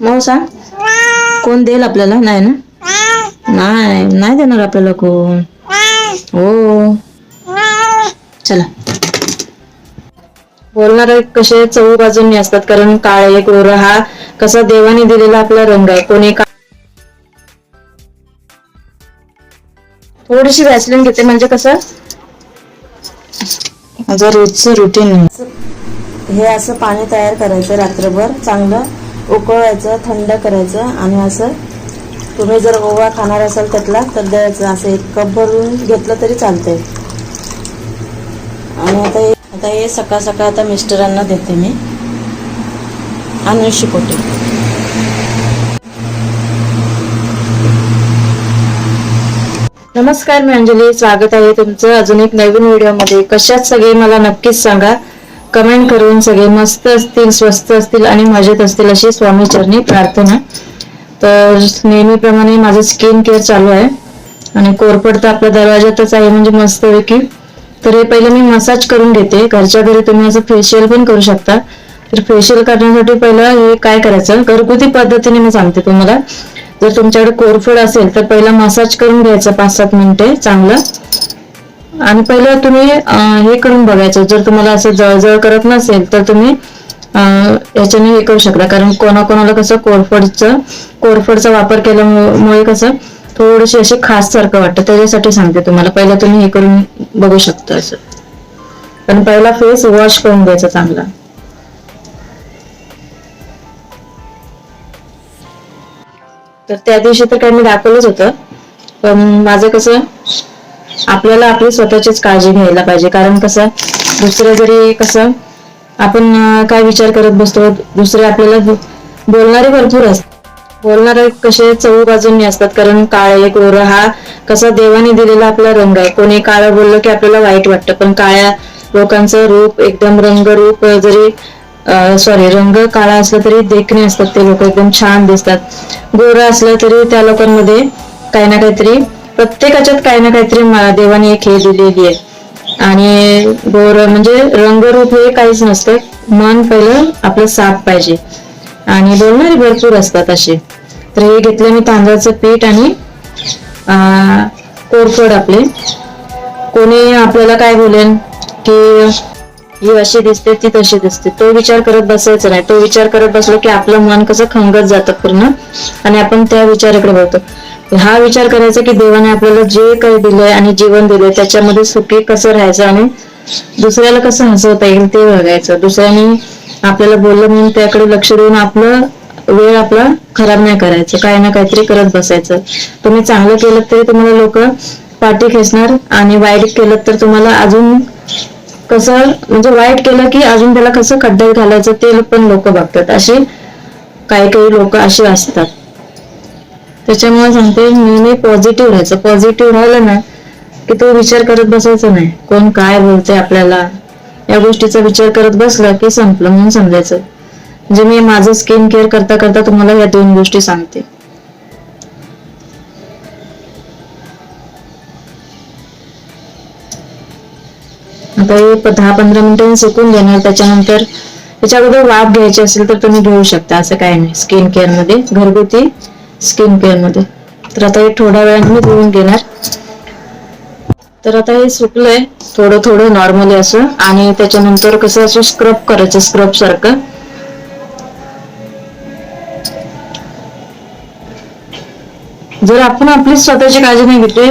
मग सांग कोण देईल आपल्याला? नाही ना? नाही नाही देणार आपल्याला कोण? हो. चला. बोलणारे कसे चौ बाजूंनी असतात कारण काळे गोर हा कसा देवाने दिलेला आपला रंग आहे. कोणी का थोडीशी वॅसलिन घेते म्हणजे कसं? माझं रोजचं रुटीन हे असं पाणी तयार करायचं रात्रभर चांगलं उकळायचं थंड करायचं आणि असं तुम्ही जर ओवा खाणार असाल त्यातला तर द्यायचं असं एक कप भरून घेतलं तरी चालतंय. आणि आता हे आता हे सकाळ सकाळ आता मिस्टरांना देते मी. आणि शिकवते नमस्कार मी अंजली स्वागत आहे तुमचं अजून एक नवीन व्हिडिओमध्ये. कशात सगळे मला नक्कीच सांगा. कमेंट करून सगळे मस्त असतील स्वस्त असतील आणि मजेत असतील अशी स्वामी चरणी प्रार्थना. तर नेहमीप्रमाणे माझं स्किन केअर चालू आहे. आणि कोरपड तर आपल्या दरवाजातच आहे म्हणजे मस्त पैकी तर हे पहिले मी मसाज करून घेते. घरच्या घरी तुम्ही असं फेशियल पण करू शकता. तर फेशियल करण्यासाठी पहिलं हे काय करायचं? घरगुती पद्धतीने मी सांगते तुम्हाला. जर तुमच्याकडे कोरफड असेल तर पहिला मसाज करून घ्यायचा पाच सात मिनिटे चांगलं. आणि पहिलं तुम्ही हे करून बघायचं. जर तुम्हाला असं जळजळ करत नसेल तर तुम्ही याच्याने हे करू शकता. कारण कोणाकोणाला कसं कोरफडचं कोरफडचा वापर केल्यामुळे कसं थोडीशी अशी खास सारखं वाटतं. त्याच्यासाठी सांगते तुम्हाला. पहिलं तुम्ही हे करून बघू शकता असं. पण पहिला फेस वॉश करून घ्यायचा चांगला. तर त्या दिवशी तर काही मी दाखवलंच होतं. पण माझं कसं आपल्याला आपली स्वतःचीच काळजी घ्यायला पाहिजे. कारण कसं दुसरं जरी कसं आपण काय विचार करत बसतो दुसरे आपल्याला बोलणारे भरपूर असतात. बोलणारे कसे चौ बाजूंनी असतात. कारण काळे गोर हा कसा देवाने दिलेला आपला रंग आहे. कोणी काळं बोललं की आपल्याला वाईट वाटतं. पण काळ्या लोकांचं रूप एकदम रंगरूप जरी सॉरी रंग काळा असला तरी देखणे असतात ते लोक. एकदम छान दिसतात. गोरं असलं तरी त्या लोकांमध्ये काही ना काहीतरी प्रत्येकाच्यात काही ना काहीतरी म- देवाने एक हे दिलेली आहे. आणि गोर म्हणजे रंगरूप हे काहीच नसते. मन पहिलं आपलं साफ पाहिजे. आणि बोलणारे भरपूर असतात असे. तर हे घेतलं मी तांदळाचं पीठ आणि अं, कोरफड आपले. कोणी आपल्याला काय बोलेन? की ही अशी दिसते ती तशी दिसते. तो विचार करत बसायचा नाही. तो विचार करत बसलो की आपलं मन कसं खंगत जातं पूर्ण. आणि आपण त्या विचाराकडे बघतो. हा विचार करायचा की देवाने आपल्याला जे काही दिलंय आणि जीवन दिलंय त्याच्यामध्ये सुखी कसं राहायचं आणि दुसऱ्याला कसं हसवता येईल ते बघायचं. दुसऱ्याने आपल्याला बोललं म्हणून त्याकडे लक्ष देऊन आपलं वेळ आपला खराब नाही करायचं. काही ना काहीतरी करत बसायचं. तुम्ही चांगलं केलं तरी तुम्हाला लोक पाठी खेचणार आणि वाईट केलं तर तुम्हाला अजून कसं म्हणजे वाईट केलं की अजून त्याला कसं खड्ड्यात घालायचं ते पण लोक बघतात. असे काही काही लोक असे असतात. त्याच्यामुळे सांगते नेहमी पॉझिटिव्ह राहायचं. पॉझिटिव्ह राहिलं ना की तो विचार करत बसायचा नाही. कोण काय बोलते आपल्याला? या गोष्टीचा विचार करत बसला की संपलं म्हणून समजायचं. म्हणजे मी माझं स्किन केअर करता करता तुम्हाला या दोन गोष्टी सांगते. आता हे दहा पंधरा मिनिटांनी सुकून देणार त्याच्यानंतर त्याच्या अगोदर वाफ घ्यायची असेल तर तुम्ही घेऊ शकता असं काही नाही. स्किन केअरमध्ये घरगुती स्किन केअरमध्ये. तर आता हे थोड्या वेळाने मी धुवून घेणार. तर आता हे सुकलंय थोडं थोडं नॉर्मली असं. आणि त्याच्यानंतर कसं असं स्क्रब करायचं स्क्रब सारखं. जर आपण आपली स्वतःची काळजी नाही घेतली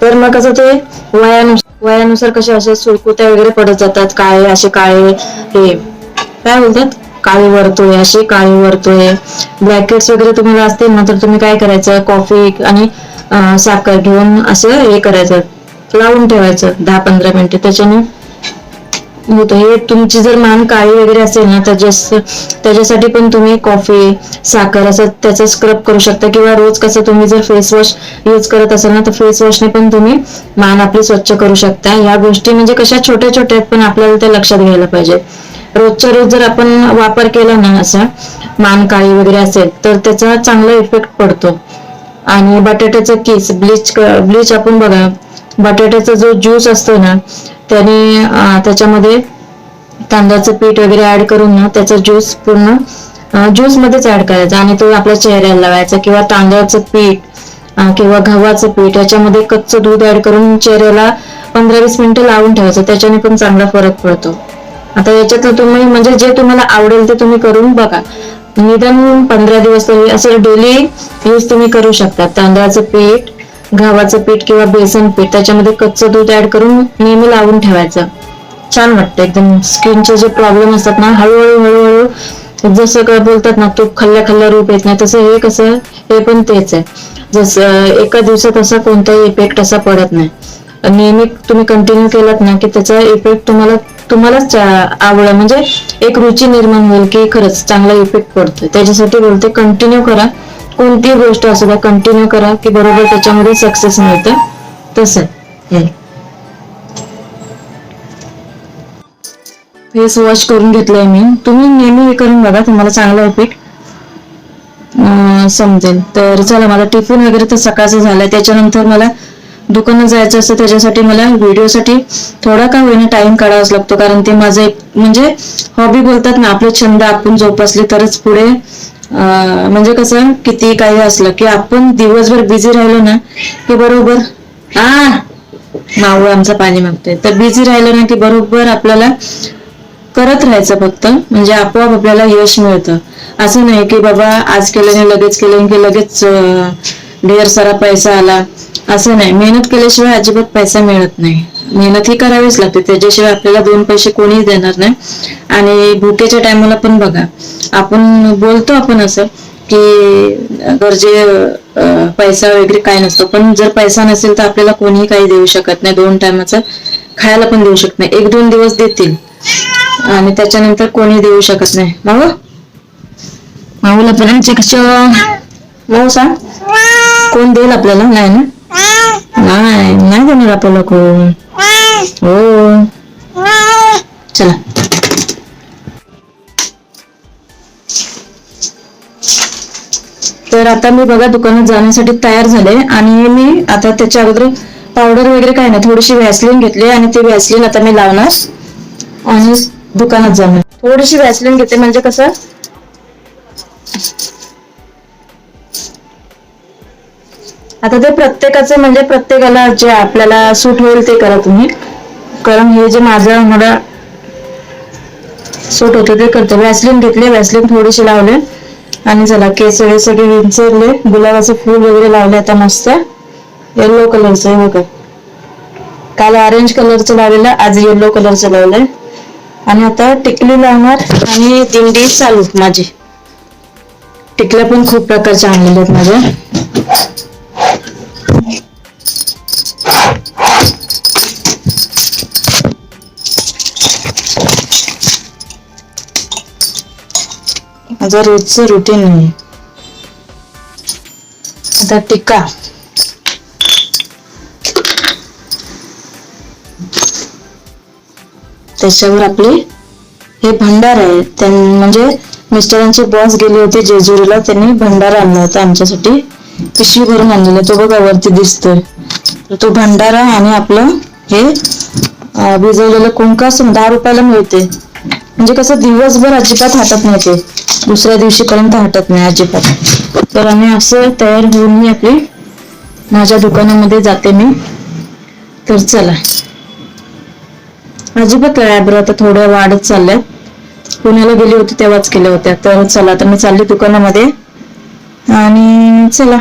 तर मग कसं ते वयानुसार वयानुसार कसे असे सुरकुत्या वगैरे पडत जातात काळे असे काळे हे. काय बोलतात? काळी वरतोय असे काळी वरतोय. ब्लॅकेट्स वगैरे तुम्हाला असतील ना तर तुम्ही काय करायचं? कॉफी आणि साखर घेऊन असं हे करायचं. लावून ठेवायचं दहा पंधरा मिनिटं. त्याच्याने होतं. हे तुमची जर मान काळी वगैरे असेल ना तर त्याच्यासाठी पण तुम्ही कॉफी साखर असं त्याचा स्क्रब करू शकता. किंवा रोज कसं तुम्ही जर फेस वॉश यूज करत असाल ना तर फेस वॉशने पण तुम्ही मान आपली स्वच्छ करू शकता. या गोष्टी म्हणजे कशा छोट्या छोट्या आहेत पण आपल्याला त्या लक्षात घ्यायला पाहिजे. रोजच्या रोज जर आपण वापर केला ना असा मान काळी वगैरे असेल तर त्याचा चांगला इफेक्ट पडतो. आणि बटाट्याचं किस ब्लीच ब्लीच आपण बघा बटाट्याचा जो ज्यूस असतो ना त्याने त्याच्यामध्ये तांदळाचं पीठ वगैरे ऍड करून ना त्याचा ज्यूस पूर्ण ज्यूस मध्येच ऍड करायचा. आणि तो आपल्या चेहऱ्याला लावायचा किंवा तांदळाचं पीठ किंवा गव्हाचं पीठ याच्यामध्ये कच्चं दूध ऍड करून चेहऱ्याला पंधरा वीस मिनिटं लावून ठेवायचं. त्याच्याने पण चांगला फरक पडतो. आता याच्यातलं तुम्ही म्हणजे जे तुम्हाला आवडेल ते तुम्ही करून बघा. निदान पंधरा दिवस तरी असं डेली यूज तुम्ही करू शकता. तांदळाचं पीठ गव्हाचं पीठ किंवा बेसन पीठ त्याच्यामध्ये कच्चं दूध ऍड करून नेहमी लावून ठेवायचं. छान वाटतं एकदम स्किनचे जे प्रॉब्लेम असतात ना हळूहळू हळूहळू जसं काय बोलतात ना तूप खाल्ल्या खाल्ल्या रूप येत नाही तसं हे कसं हे पण तेच आहे. जसं एका दिवसात असा कोणताही इफेक्ट असा पडत नाही. नेहमी तुम्ही कंटिन्यू केलात ना की त्याचा इफेक्ट तुम्हाला तुम्हालाच आवड म्हणजे एक रुची निर्माण होईल की खरंच चांगला इफेक्ट पडतो त्याच्यासाठी बोलते कंटिन्यू करा. कोणतीही गोष्ट असू द्या कंटिन्यू करा की बरोबर त्याच्यामध्ये सक्सेस मिळतं. तसं. हे फेस वॉश करून घेतलंय मी. तुम्ही नेहमी हे करून बघा तुम्हाला चांगला इफेक्ट समजेल. तर चला मला टिफिन वगैरे तर सकाळचं झालंय. त्याच्यानंतर मला दुकानात जायचं असतं त्याच्यासाठी मला व्हिडिओसाठी थोडा का होईना टाइम काढावाच लागतो. कारण ते माझं एक म्हणजे हॉबी बोलतात ना आपले छंद आपण जोपासले तरच पुढे म्हणजे कसं किती काही असलं की आपण दिवसभर बिझी राहिलो ना की बरोबर आ मावळ आमचं पाणी मागतोय. तर बिझी राहिलं ना की बरोबर आपल्याला करत राहायचं फक्त म्हणजे आपोआप आपल्याला यश मिळतं. असं नाही की बाबा आज केल्याने लगेच केलं की लगेच ढेर सारा पैसा आला. असं नाही. मेहनत केल्याशिवाय अजिबात पैसा मिळत नाही. मेहनत ही करावीच लागते. त्याच्याशिवाय आपल्याला दोन पैसे कोणीच देणार नाही. आणि भुकेच्या टायमाला पण बघा आपण बोलतो आपण असं की गरजे पैसा वगैरे काय नसतो. पण जर पैसा नसेल तर आपल्याला कोणीही काही देऊ शकत नाही. दोन टायमाचं खायला पण देऊ शकत नाही. एक दोन दिवस देतील. आणि त्याच्यानंतर कोणी देऊ शकत नाही. माऊ माऊला पण कसं माऊ सांग. कोण देईल आपल्याला? नाही ना? नाही नाही देणार आपल्याला कोण. हो चला. तर आता मी बघा दुकानात जाण्यासाठी तयार झाले आणि मी आता त्याच्या अगोदर पावडर वगैरे काय नाही थोडीशी व्हॅसलिन घेतली आणि ती व्हॅसलिन आता मी लावणार आणि दुकानात जाणार. थोडीशी व्हॅसलिन घेते म्हणजे कसं? आता ते प्रत्येकाचं म्हणजे प्रत्येकाला जे आपल्याला सूट होईल ते करा तुम्ही. कारण हे जे माझं मला सूट होतं ते करते. वॅसलिन घेतले वॅसलिन थोडीशी लावले. आणि चला केस वगैरे सगळे विंचरले. गुलाबाचं फूल वगैरे लावले आता मस्त. येल्लो कलरचं आहे बघा. काल ऑरेंज कलरचं लावलेलं आज येल्लो कलरचं लावलंय. आणि आता टिकली लावणार आणि दिंडी चालू माझी. टिकल्या पण खूप प्रकारच्या आणलेल्या आहेत माझ्या. माझं रोजचं रुटीन आहे. आता टिका. त्याच्यावर आपले हे भंडार आहे. त्यां म्हणजे मिस्टरांचे बॉस गेले होते जेजुरीला. त्यांनी भंडारा आणला होता आमच्यासाठी. पिशवी भरून आणलेला तो बघा वरती दिसतोय. तर तो भंडारा आणि आपलं हे अं, भिजवलेलं कुंकासून दहा रुपयाला मिळते म्हणजे कसं दिवसभर अजिबात हातात नव्हते. दुसऱ्या दुसऱ्या दिवशीपर्यंत हटत नाही अजिबात. तर आम्ही असं तयार होऊन मी आपली माझ्या दुकानामध्ये जाते मी. तर चला. अजिबात आयब्रो आता थोड्या वाढत चालल्या. पुण्याला गेली होती तेव्हाच केल्या होत्या. तर चला आता मी चालली दुकानामध्ये. आणि चला.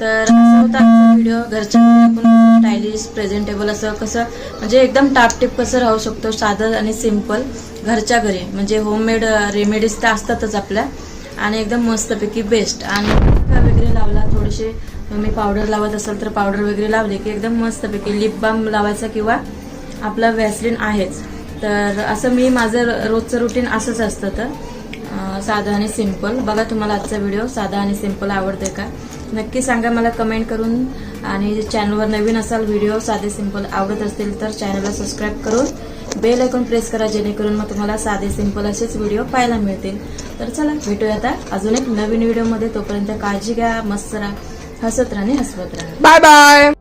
तर होता आजचा व्हिडिओ घरच्या आपण स्टायलिश प्रेझेंटेबल असं कसं म्हणजे एकदम टापटीप कसं राहू शकतो साधं आणि सिंपल घरच्या घरी. म्हणजे होममेड रेमेडीज तर असतातच आपल्या. आणि एकदम मस्तपैकी बेस्ट आणि टिक्का वगैरे लावला थोडेसे मी पावडर लावत असेल तर पावडर वगैरे लावले की एकदम मस्तपैकी लिप बाम लावायचा किंवा आपला वॅसलिन आहेच. तर असं मी माझं रोजचं रुटीन असंच असतं तर. साधा आणि सिंपल बघा तुम्हाला आजचा व्हिडिओ साधा आणि सिंपल आवडते का? नक्की सांगा मला कमेंट करून. आणि चॅनलवर नवीन असाल व्हिडिओ साधे सिंपल आवडत असतील तर चॅनलला सबस्क्राईब करून बेल ऐकून प्रेस करा जेणेकरून मग तुम्हाला साधे सिंपल असेच व्हिडिओ पाहायला मिळतील. तर चला भेटूया आता अजून एक नवीन व्हिडिओमध्ये तोपर्यंत काळजी घ्या मस्त राहा हसत राहा आणि हसवत राहा. Bye bye